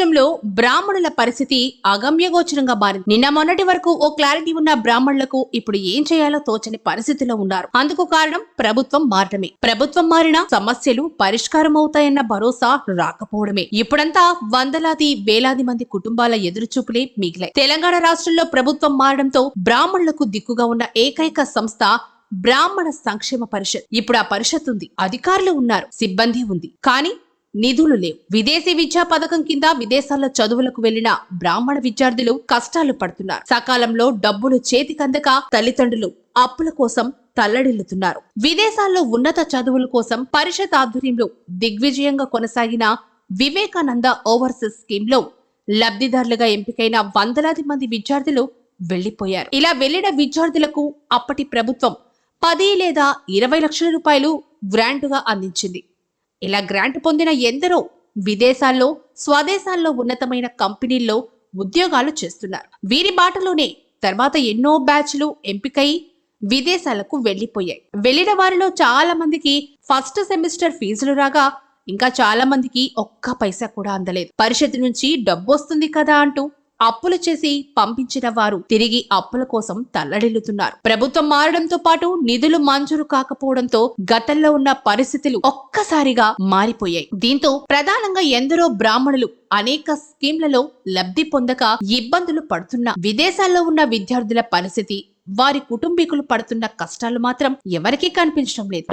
రాష్ట్రంలో బ్రాహ్మణుల పరిస్థితి అగమ్యగోచరంగా మారింది. నిన్న మొన్నటి వరకు ఓ క్లారిటీ ఉన్న బ్రాహ్మణులకు ఇప్పుడు ఏం చేయాలో తోచని పరిస్థితిలో ఉన్నారు. అందుకు కారణం ప్రభుత్వం మారడమే. ప్రభుత్వం మారినా సమస్యలు పరిష్కారం అవుతాయన్న భరోసా రాకపోవడమే. ఇప్పుడంతా వందలాది వేలాది మంది కుటుంబాల ఎదురుచూపులే మిగిలాయి. తెలంగాణ రాష్ట్రంలో ప్రభుత్వం మారడంతో బ్రాహ్మణులకు దిక్కుగా ఉన్న ఏకైక సంస్థ బ్రాహ్మణ సంక్షేమ పరిషత్. ఇప్పుడు ఆ పరిషత్ ఉంది. అధికారులు ఉన్నారు. సిబ్బంది ఉంది. కానీ నిధులు లేవు. విదేశీ విద్యా పథకం కింద విదేశాల్లో చదువులకు వెళ్ళిన బ్రాహ్మణ విద్యార్థులు కష్టాలు పడుతున్నారు. సకాలంలో డబ్బులు చేతికందక తల్లిదండ్రులు అప్పుల కోసం తల్లడిల్లుతున్నారు. విదేశాల్లో ఉన్నత చదువుల కోసం పరిషత్ ఆధ్వర్యంలో దిగ్విజయంగా కొనసాగిన వివేకానంద ఓవర్సీస్ స్కీమ్లో లబ్ధిదారులుగా ఎంపికైన వందలాది మంది విద్యార్థులు వెళ్ళిపోయారు ఇలా వెళ్ళిన విద్యార్థులకు అప్పటి ప్రభుత్వం పది లేదా ఇరవై లక్షల రూపాయలు గ్రాంటుగా అందించింది. ఇలా గ్రాంట్ పొందిన ఎందరో విదేశాల్లో స్వదేశాల్లో ఉన్నతమైన కంపెనీల్లో ఉద్యోగాలు చేస్తున్నారు. వీరి బాటలోనే తర్వాత ఎన్నో బ్యాచ్లు ఎంపికై విదేశాలకు వెళ్ళిపోయాయి వెళ్ళిన వారిలో చాలా మందికి ఫస్ట్ సెమిస్టర్ ఫీజులు రాగా ఇంకా చాలా మందికి ఒక్క పైసా కూడా అందలేదు. పరిషత్ నుంచి డబ్బు వస్తుంది కదా అంటూ అప్పులు చేసి పంపించిన వారు తిరిగి అప్పుల కోసం తల్లడిల్లుతున్నారు. ప్రభుత్వం మారడంతో పాటు నిధులు మంజూరు కాకపోవడంతో గతంలో ఉన్న పరిస్థితులు ఒక్కసారిగా మారిపోయాయి. దీంతో ప్రధానంగా ఎందరో బ్రాహ్మణులు అనేక స్కీమ్లలో లబ్ధి పొందక ఇబ్బందులు పడుతున్న విదేశాల్లో ఉన్న విద్యార్థుల పరిస్థితి వారి కుటుంబీకులు పడుతున్న కష్టాలు మాత్రం ఎవరికీ కనిపించడం లేదు.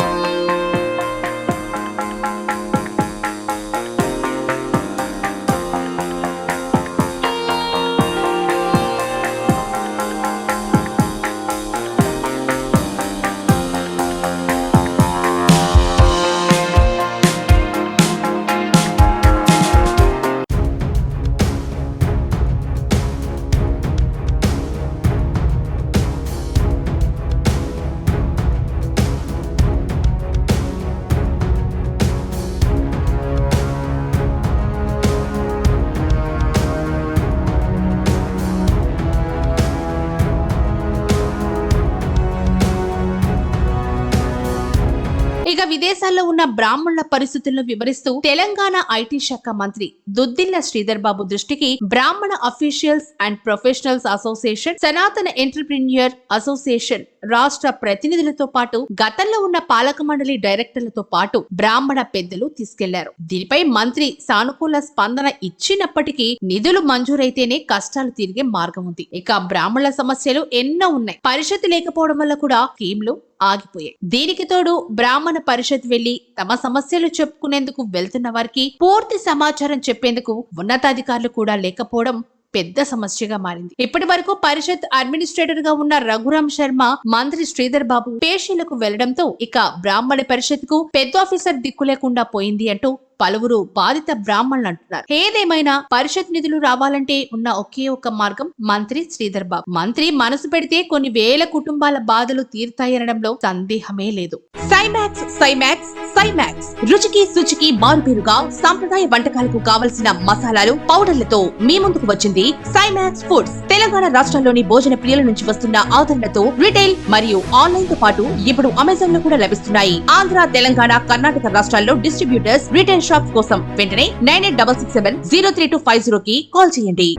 ఇక విదేశాల్లో ఉన్న బ్రాహ్మణుల పరిస్థితులను వివరిస్తూ తెలంగాణ ఐటీ శాఖ మంత్రి దుద్దిల్ల శ్రీధర్ బాబు దృష్టికి Brahmana officials and professionals association Sanatana entrepreneur association రాష్ట్ర ప్రతినిధులతో పాటు గతంలో ఉన్న పాలక మండలి డైరెక్టర్లతో పాటు బ్రాహ్మణ పెద్దలు తీసుకెళ్ళారు. దీనిపై మంత్రి సానుకూల స్పందన ఇచ్చినప్పటికీ నిధులు మంజూరైతేనే కష్టాలు తిరిగే మార్గం ఉంది. ఇక బ్రాహ్మణుల సమస్యలు ఎన్నో ఉన్నాయి. పరిషత్ లేకపోవడం వల్ల కూడా స్కీమ్లు ఆగిపోయాయి. దీనికి తోడు బ్రాహ్మణ పరిషత్ వెళ్ళి తమ సమస్యలు చెప్పుకునేందుకు వెళ్తున్న వారికి పూర్తి సమాచారం చెప్పేందుకు ఉన్నతాధికారులు కూడా లేకపోవడం పెద్ద సమస్యగా మారింది. ఇప్పటి వరకు పరిషత్ అడ్మినిస్ట్రేటర్గా ఉన్న రఘురామ్ శర్మ మంత్రి శ్రీధర్ బాబు పేషీలకు వెళ్ళడంతో ఇక బ్రాహ్మణ పరిషత్కు పెద్ద ఆఫీసర్ దిక్కు లేకుండా పోయింది అంటూ పలువురు బాధిత బ్రాహ్మణులు అంటున్నారు. ఏదేమైనా పరిషత్ నిధులు రావాలంటే ఉన్న ఒకే ఒక మార్గం మంత్రి శ్రీధర్ బాబు. మంత్రి మనసు పెడితే కొన్ని వేల కుటుంబాల బాధలు తీరుతాయనడంలో సందేహమే లేదు. సైమాక్స్ సైమాక్స్ సైమాక్స్. రుచికి శుచికి మారుపేరుగా సాంప్రదాయ వంటకాలకు కావలసిన మసాలాలు పౌడర్లతో మీ ముందుకు వచ్చింది సైమాక్స్ ఫుడ్స్. తెలంగాణ రాష్ట్రంలోని భోజన ప్రియుల నుంచి వస్తున్న ఆదరణతో రిటైల్ మరియు ఆన్లైన్తో పాటు ఇప్పుడు అమెజాన్లో కూడా లభిస్తున్నాయి. ఆంధ్ర తెలంగాణ కర్ణాటక రాష్ట్రాల్లో డిస్ట్రిబ్యూటర్స్ రిటైల్ షాప్స్ కోసం వెంటనే nine eight double six seven zero three two five zero కి కాల్ చేయండి.